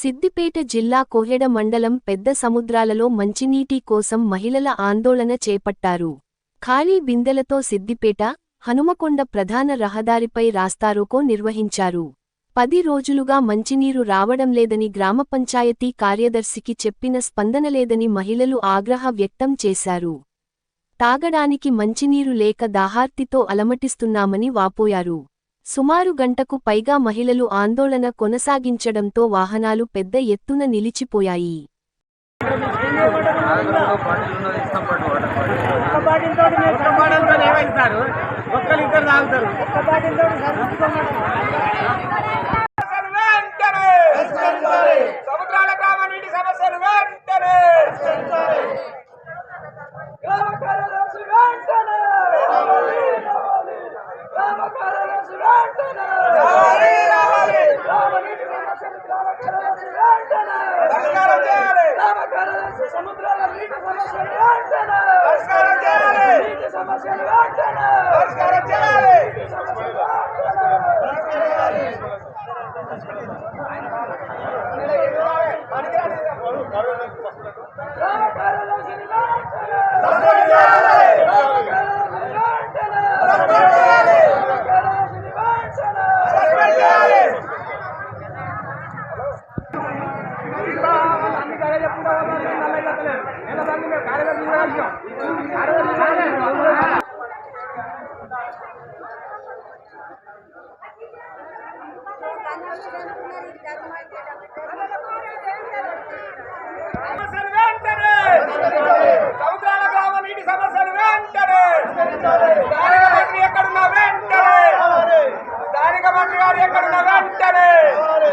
సిద్దిపేట జిల్లా కోహెడ మండలం పెద్ద సముద్రాలలో మంచినీటి కోసం మహిళల ఆందోళన చేపట్టారు. ఖాళీ బిందెలతో సిద్దిపేట హనుమకొండ ప్రధాన రహదారిపై రాస్తారోకో నిర్వహించారు. పది రోజులుగా మంచినీరు రావడం లేదని గ్రామ పంచాయతీ కార్యదర్శికి చెప్పిన స్పందనలేదని మహిళలు ఆగ్రహ వ్యక్తం చేశారు. తాగడానికి మంచినీరు లేక దాహార్తితో అలమటిస్తున్నామని వాపోయారు. సుమారు గంటకు పైగా మహిళలు ఆందోళన కొనసాగించడంతో వాహనాలు పెద్ద ఎత్తున నిలిచిపోయాయి. ఒక్క బాటిల్ తోటి మీరు ఒక్క బాటలతో ఏమైంది సార్ ఒక్కరు ఇద్దరు తాగుతారు ఒక్క బాటిల్ తోటి సర్దుకోమని వెంటనే సముద్రాల గ్రామ నీటి సమస్యలు వెంటనే గ్రామ కార్యదర్శి వెంటనే గ్రామ కార్యదర్శి వెంటనే గ్రామ నీటి సమస్యలు గ్రామ కార్యదర్శి వెంటనే పరిష్కారం చేయాలి గ్రామ కార్యదర్శి సముద్రాల నీటి సమస్యలు వెంటనే పరిష్కారం చేయాలి. నీటి సమస్యలు వెంటనే పరిష్కారం చేయాలి నీటి సమస్యలు వెంటనే గ్రామ కార్యదర్శిని వెంటనే సస్పెండ్ చేయాలి గ్రామ కార్యదర్శిని వెంటనే సస్పెండ్ చేయాలి గ్రామ కార్యదర్శిని వెంటనే సస్పెండ్ చేయాలి అన్ని కార్యాలు చెప్పుకుంటా ఉన్నారు నల్ల చెప్పలేదు నేను దాన్ని మేము కార్యదర్శి కూడా కలిసాం కార్యదర్శి సమస్యలు వెంటనే సముద్రాల గ్రామ నీటి సమస్యలు వెంటనే స్థానిక మంత్రి ఎక్కడున్నా వెంటనే స్థానిక మంత్రి గారు ఎక్కడున్నా వెంటనే వెంటనే!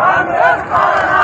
ಕಾಂಗ್ರೆಸ್